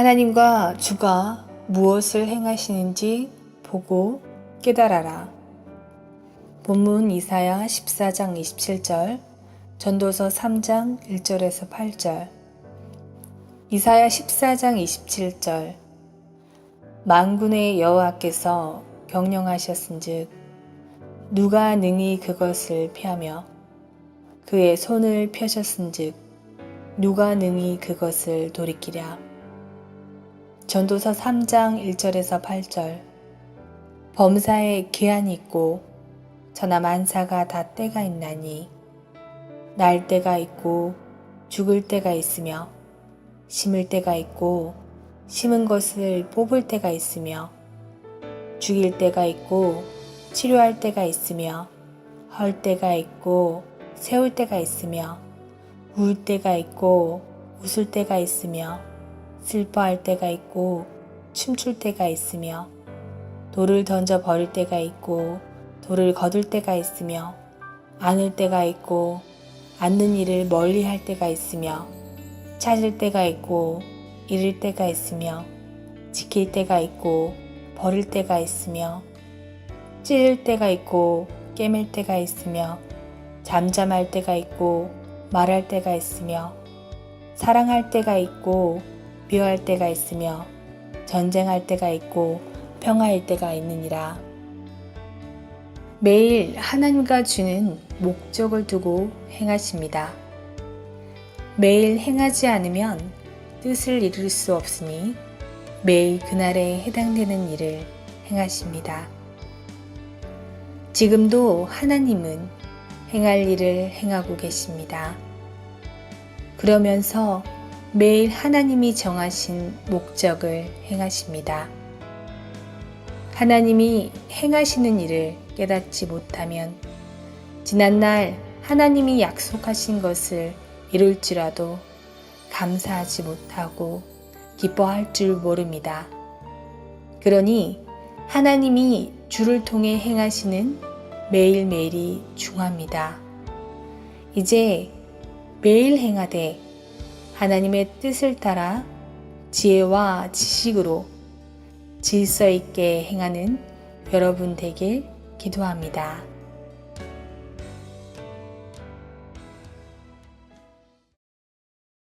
하나님과 주가 무엇을 행하시는지 보고 깨달아라. 본문 이사야 14장 27절, 전도서 3장 1절에서 8절, 이사야 14장 27절, 만군의 여호와께서 경영하셨은즉 누가 능히 그것을 피하며 그의 손을 펴셨은즉 누가 능히 그것을 돌이키랴. 전도서 3장 1절에서 8절. 범사에 기한이 있고 저나 만사가 다 때가 있나니 날 때가 있고 죽을 때가 있으며 심을 때가 있고 심은 것을 뽑을 때가 있으며 죽일 때가 있고 치료할 때가 있으며 헐 때가 있고 세울 때가 있으며 울 때가 있고 웃을 때가 있으며 슬퍼할 때가 있고 춤출 때가 있으며 돌을 던져 버릴 때가 있고 돌을 거둘 때가 있으며 안을 때가 있고 앉는 일을 멀리 할 때가 있으며 찾을 때가 있고 잃을 때가 있으며 지킬 때가 있고 버릴 때가 있으며 찌를 때가 있고 깨맬 때가 있으며 잠잠할 때가 있고 말할 때가 있으며 사랑할 때가 있고 미워할 때가 있으며 전쟁할 때가 있고 평화일 때가 있느니라. 매일 하나님과 주는 목적을 두고 행하십니다. 매일 행하지 않으면 뜻을 이룰 수 없으니 매일 그날에 해당되는 일을 행하십니다. 지금도 하나님은 행할 일을 행하고 계십니다. 그러면서 매일 하나님이 정하신 목적을 행하십니다. 하나님이 행하시는 일을 깨닫지 못하면 지난날 하나님이 약속하신 것을 이룰지라도 감사하지 못하고 기뻐할 줄 모릅니다. 그러니 하나님이 주를 통해 행하시는 매일매일이 중요합니다. 이제 매일 행하되 하나님의 뜻을 따라 지혜와 지식으로 질서 있게 행하는 여러분 되길 기도합니다.